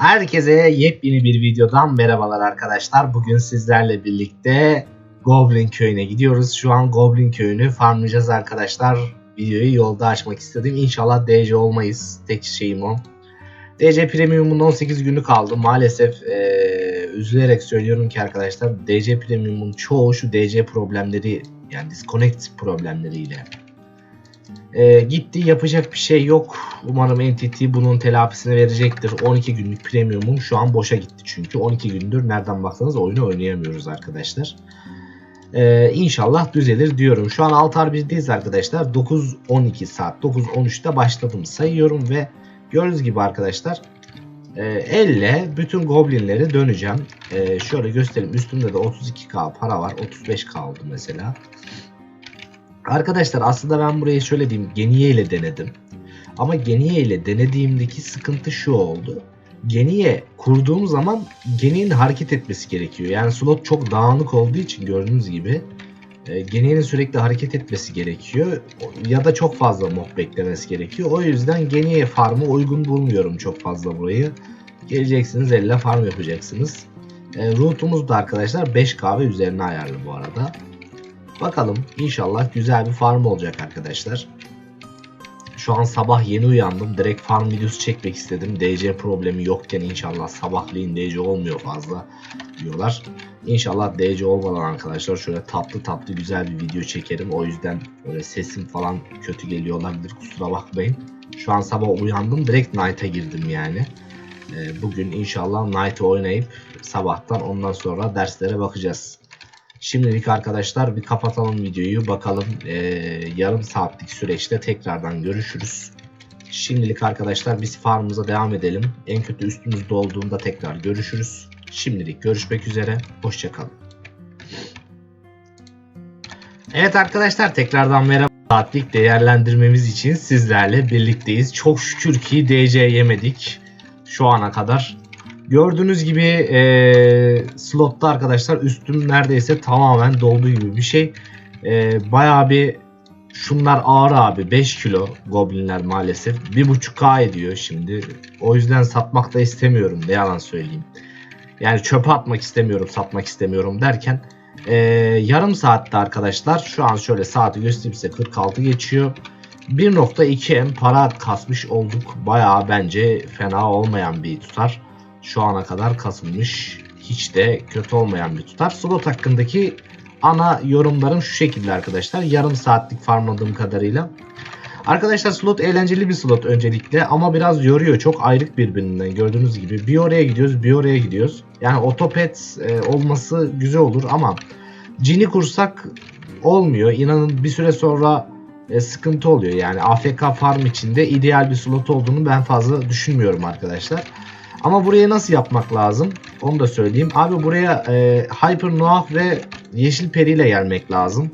Herkese yepyeni bir videodan merhabalar arkadaşlar. Bugün sizlerle birlikte Goblin köyüne gidiyoruz. Şu an Goblin köyünü farmlayacağız arkadaşlar. Videoyu yolda açmak istedim. İnşallah DC olmayız. Tek şeyim o. DC Premium'un 18 günü kaldı. Maalesef eee, üzülerek söylüyorum ki arkadaşlar DC Premium'un çoğu şu DC problemleri yani disconnect problemleriyle ee, gitti yapacak bir şey yok. Umarım Entity bunun telafisini verecektir. 12 günlük premiumum şu an boşa gitti çünkü. 12 gündür nereden baksanız oyunu oynayamıyoruz arkadaşlar. Ee, inşallah düzelir diyorum. Şu an Altar 1'deyiz arkadaşlar. 9-12 saat 9-13'te başladım sayıyorum ve gördüğünüz gibi arkadaşlar e, elle bütün goblinleri döneceğim. E, şöyle göstereyim. Üstümde de 32k para var. 35 kaldı mesela. Arkadaşlar aslında ben burayı şöyle diyeyim Geniye ile denedim. Ama Geniye ile denediğimdeki sıkıntı şu oldu. Geniye kurduğum zaman Geniye'nin hareket etmesi gerekiyor. Yani slot çok dağınık olduğu için gördüğünüz gibi e, Geniye'nin sürekli hareket etmesi gerekiyor. Ya da çok fazla mob beklemesi gerekiyor. O yüzden Geniye farmı uygun bulmuyorum çok fazla burayı. Geleceksiniz elle farm yapacaksınız. E, route'umuz da arkadaşlar 5K ve üzerine ayarlı bu arada. Bakalım inşallah güzel bir farm olacak arkadaşlar. Şu an sabah yeni uyandım. Direkt farm videosu çekmek istedim. DC problemi yokken inşallah sabahleyin DC olmuyor fazla diyorlar. İnşallah DC olmadan arkadaşlar şöyle tatlı tatlı güzel bir video çekerim. O yüzden böyle sesim falan kötü geliyor olabilir kusura bakmayın. Şu an sabah uyandım direkt Night'a girdim yani. Ee, Bugün inşallah Night'ı oynayıp sabahtan ondan sonra derslere bakacağız. Şimdilik arkadaşlar bir kapatalım videoyu. Bakalım eee, yarım saatlik süreçte tekrardan görüşürüz. Şimdilik arkadaşlar biz farmımıza devam edelim. En kötü üstümüzde olduğunda tekrar görüşürüz. Şimdilik görüşmek üzere. Hoşçakalın. Evet arkadaşlar tekrardan merhaba. Saatlik değerlendirmemiz için sizlerle birlikteyiz. Çok şükür ki DC yemedik şu ana kadar. Gördüğünüz gibi e, slotta arkadaşlar üstüm neredeyse tamamen doldu gibi bir şey. E, bayağı bir şunlar ağır abi 5 kilo goblinler maalesef. 1.5k ediyor şimdi. O yüzden satmak da istemiyorum ne yalan söyleyeyim. Yani çöpe atmak istemiyorum satmak istemiyorum derken e, yarım saatte arkadaşlar şu an şöyle saati göstereyim size 46 geçiyor. 1.2M para kasmış olduk. Bayağı bence fena olmayan bir tutar şu ana kadar kasılmış. Hiç de kötü olmayan bir tutar. Slot hakkındaki ana yorumlarım şu şekilde arkadaşlar. Yarım saatlik farmladığım kadarıyla. Arkadaşlar slot eğlenceli bir slot öncelikle ama biraz yoruyor. Çok ayrık birbirinden gördüğünüz gibi. Bir oraya gidiyoruz bir oraya gidiyoruz. Yani otopet e, olması güzel olur ama cini kursak olmuyor. İnanın bir süre sonra e, sıkıntı oluyor. Yani AFK farm içinde ideal bir slot olduğunu ben fazla düşünmüyorum arkadaşlar. Ama buraya nasıl yapmak lazım? Onu da söyleyeyim. Abi buraya e, Hyper Noah ve Yeşil Peri ile gelmek lazım.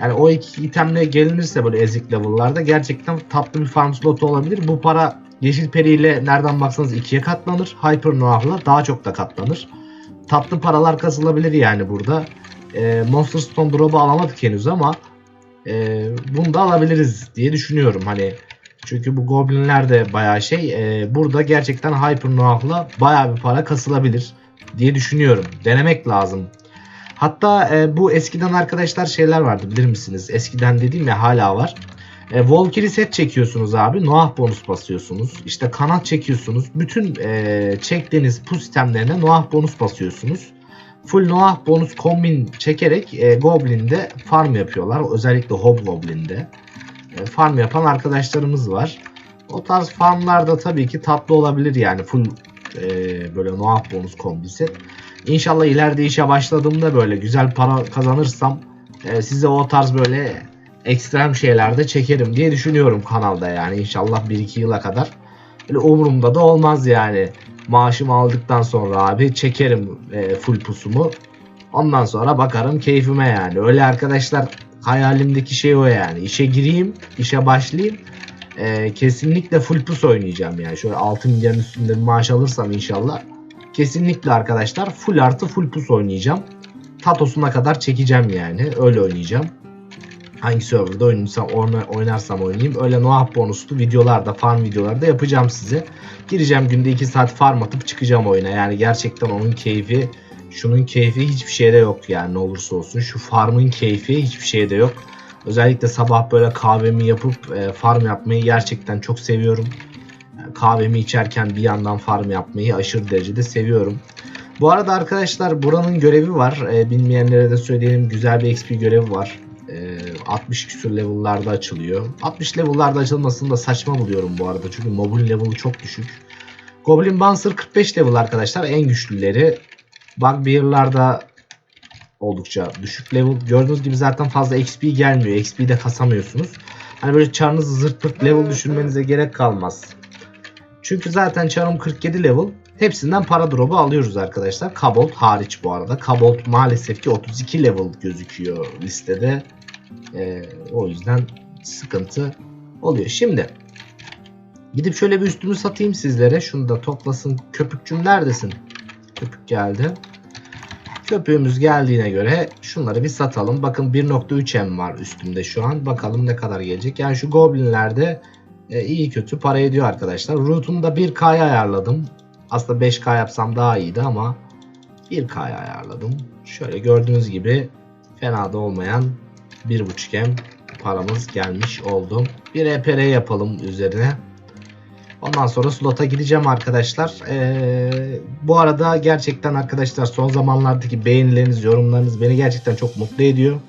Yani o iki itemle gelinirse böyle ezik level'larda gerçekten tatlı bir farm slotu olabilir. Bu para Yeşil Peri ile nereden baksanız ikiye katlanır. Hyper Noah'la daha çok da katlanır. Tatlı paralar kazılabilir yani burada. E, Monster Stone drop'u alamadık henüz ama e, bunu da alabiliriz diye düşünüyorum. Hani çünkü bu goblinler de bayağı şey. E, burada gerçekten Hyper Noah'la bayağı bir para kasılabilir diye düşünüyorum. Denemek lazım. Hatta e, bu eskiden arkadaşlar şeyler vardı bilir misiniz? Eskiden dediğim ya hala var. E, Valkyrie set çekiyorsunuz abi. Noah bonus basıyorsunuz. İşte kanat çekiyorsunuz. Bütün e, çektiğiniz pu sistemlerine Noah bonus basıyorsunuz. Full Noah bonus kombin çekerek e, Goblin'de farm yapıyorlar. Özellikle Hobgoblin'de e, farm yapan arkadaşlarımız var. O tarz farmlar da tabii ki tatlı olabilir yani full e, böyle Noah bonus kombisi. İnşallah ileride işe başladığımda böyle güzel para kazanırsam e, size o tarz böyle ekstrem şeyler de çekerim diye düşünüyorum kanalda yani inşallah 1-2 yıla kadar. Böyle umurumda da olmaz yani. Maaşımı aldıktan sonra abi çekerim e, full pusumu. Ondan sonra bakarım keyfime yani. Öyle arkadaşlar hayalimdeki şey o yani. İşe gireyim, işe başlayayım. Ee, kesinlikle full pus oynayacağım yani. Şöyle 6 milyarın üstünde bir maaş alırsam inşallah. Kesinlikle arkadaşlar full artı full pus oynayacağım. Tatosuna kadar çekeceğim yani. Öyle oynayacağım. Hangi serverda oynarsam, oyna- oynarsam oynayayım. Öyle no-hap bonuslu videolarda, farm videolarda yapacağım size. Gireceğim günde 2 saat farm atıp çıkacağım oyuna. Yani gerçekten onun keyfi, şunun keyfi hiçbir şeyde yok yani ne olursa olsun. Şu farmın keyfi hiçbir şeyde yok. Özellikle sabah böyle kahvemi yapıp e, farm yapmayı gerçekten çok seviyorum. Yani kahvemi içerken bir yandan farm yapmayı aşırı derecede seviyorum. Bu arada arkadaşlar buranın görevi var. E, bilmeyenlere de söyleyelim güzel bir XP görevi var. E, 60 küsur level'larda açılıyor. 60 level'larda açılmasını da saçma buluyorum bu arada. Çünkü mobil level'ı çok düşük. Goblin Bouncer 45 level arkadaşlar en güçlüleri. Bugbear'larda oldukça düşük level. Gördüğünüz gibi zaten fazla XP gelmiyor. XP de kasamıyorsunuz. Hani böyle çarınızı zırt pırt level düşürmenize gerek kalmaz. Çünkü zaten çarım 47 level. Hepsinden para drop'u alıyoruz arkadaşlar. Kabolt hariç bu arada. Kabolt maalesef ki 32 level gözüküyor listede. Ee, o yüzden sıkıntı oluyor. Şimdi gidip şöyle bir üstümü satayım sizlere. Şunu da toplasın. Köpükçüm neredesin? Köpük geldi. Köpüğümüz geldiğine göre şunları bir satalım. Bakın 1.3 M var üstümde şu an. Bakalım ne kadar gelecek. Yani şu goblinlerde e, iyi kötü para ediyor arkadaşlar. Root'unu da 1K'ya ayarladım. Aslında 5K yapsam daha iyiydi ama 1K'ya ayarladım. Şöyle gördüğünüz gibi fena da olmayan 1.5 M paramız gelmiş oldu. Bir EPR yapalım üzerine. Ondan sonra slota gideceğim arkadaşlar. Ee, bu arada gerçekten arkadaşlar son zamanlardaki beğenileriniz, yorumlarınız beni gerçekten çok mutlu ediyor.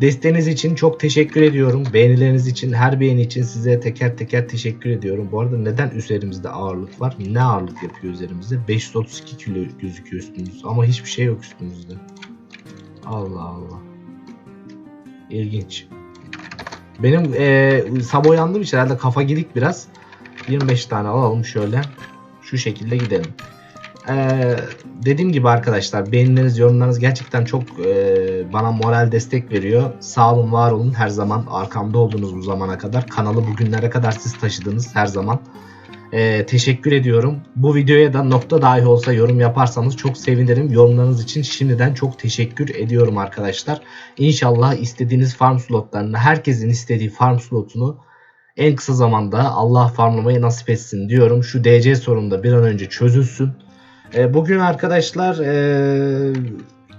Desteğiniz için çok teşekkür ediyorum. Beğenileriniz için, her beğeni için size teker teker teşekkür ediyorum. Bu arada neden üzerimizde ağırlık var? Ne ağırlık yapıyor üzerimizde? 532 kilo gözüküyor üstümüz ama hiçbir şey yok üstümüzde. Allah Allah. İlginç. Benim e, sabah uyandığım için herhalde kafa gidik biraz. 25 tane alalım şöyle. Şu şekilde gidelim. Ee, dediğim gibi arkadaşlar beğenileriniz, yorumlarınız gerçekten çok e, bana moral destek veriyor. Sağ olun, var olun. Her zaman arkamda oldunuz bu zamana kadar. Kanalı bugünlere kadar siz taşıdınız her zaman. Ee, teşekkür ediyorum. Bu videoya da nokta dahi olsa yorum yaparsanız çok sevinirim. Yorumlarınız için şimdiden çok teşekkür ediyorum arkadaşlar. İnşallah istediğiniz farm slotlarını, herkesin istediği farm slotunu en kısa zamanda Allah farmlamayı nasip etsin diyorum. Şu DC sorunu da bir an önce çözülsün. E, bugün arkadaşlar e,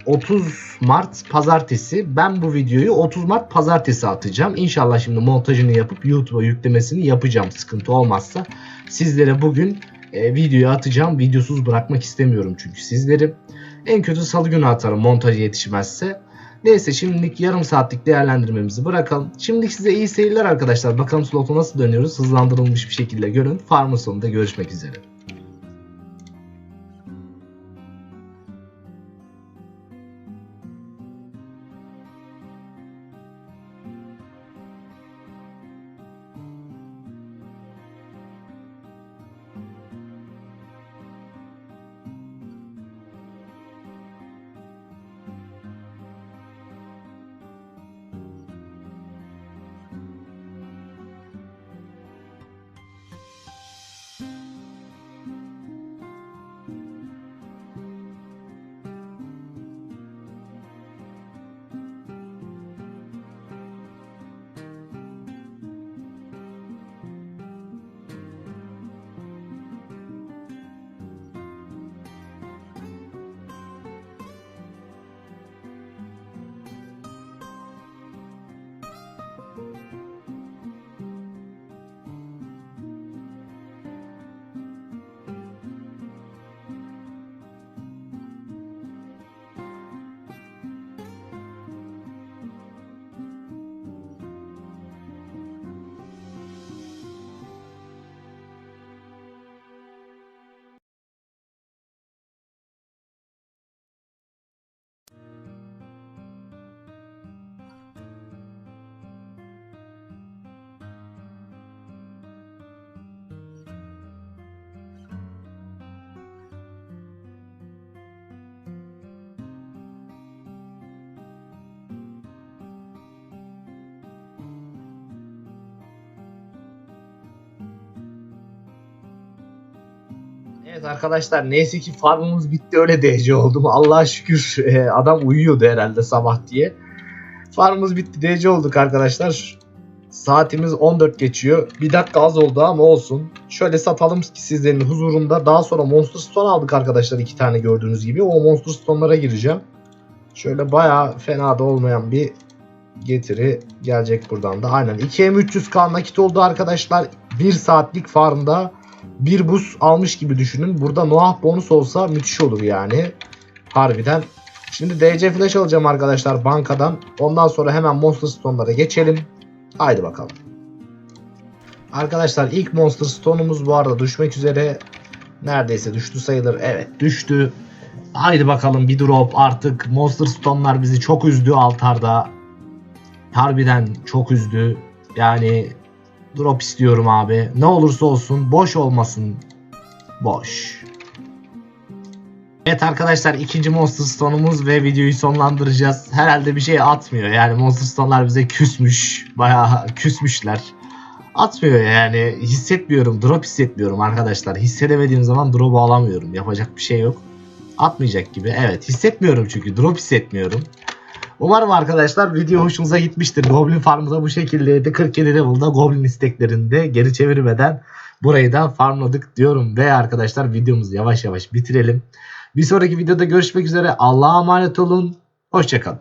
30 Mart pazartesi. Ben bu videoyu 30 Mart pazartesi atacağım. İnşallah şimdi montajını yapıp YouTube'a yüklemesini yapacağım sıkıntı olmazsa. Sizlere bugün e, videoyu atacağım. Videosuz bırakmak istemiyorum çünkü sizleri. En kötü salı günü atarım montajı yetişmezse. Neyse şimdilik yarım saatlik değerlendirmemizi bırakalım. Şimdilik size iyi seyirler arkadaşlar. Bakalım slota nasıl dönüyoruz. Hızlandırılmış bir şekilde görün. Farmın sonunda görüşmek üzere. Evet arkadaşlar neyse ki farmımız bitti öyle DC oldu mu Allah'a şükür e, adam uyuyordu herhalde sabah diye. Farmımız bitti. DC olduk arkadaşlar. Saatimiz 14 geçiyor. Bir dakika az oldu ama olsun. Şöyle satalım ki sizlerin huzurunda. Daha sonra Monster Stone aldık arkadaşlar. iki tane gördüğünüz gibi. O Monster Stone'lara gireceğim. Şöyle bayağı fena da olmayan bir getiri gelecek buradan da. Aynen 2M300K nakit oldu arkadaşlar. 1 saatlik farmda bir buz almış gibi düşünün. Burada Noah bonus olsa müthiş olur yani. Harbiden. Şimdi DC Flash alacağım arkadaşlar bankadan. Ondan sonra hemen Monster Stone'lara geçelim. Haydi bakalım. Arkadaşlar ilk Monster Stone'umuz bu arada düşmek üzere. Neredeyse düştü sayılır. Evet düştü. Haydi bakalım bir drop artık. Monster Stone'lar bizi çok üzdü altarda. Harbiden çok üzdü. Yani drop istiyorum abi. Ne olursa olsun boş olmasın. Boş. Evet arkadaşlar ikinci Monster Stone'umuz ve videoyu sonlandıracağız. Herhalde bir şey atmıyor. Yani Monster Stone'lar bize küsmüş. Bayağı küsmüşler. Atmıyor yani. Hissetmiyorum. Drop hissetmiyorum arkadaşlar. Hissedemediğim zaman drop'u alamıyorum. Yapacak bir şey yok. Atmayacak gibi. Evet hissetmiyorum çünkü. Drop hissetmiyorum. Umarım arkadaşlar video hoşunuza gitmiştir. Goblin Farm'ı da bu şekildeydi. 47 level'da Goblin isteklerinde geri çevirmeden burayı da farmladık diyorum. Ve arkadaşlar videomuzu yavaş yavaş bitirelim. Bir sonraki videoda görüşmek üzere. Allah'a emanet olun. Hoşçakalın.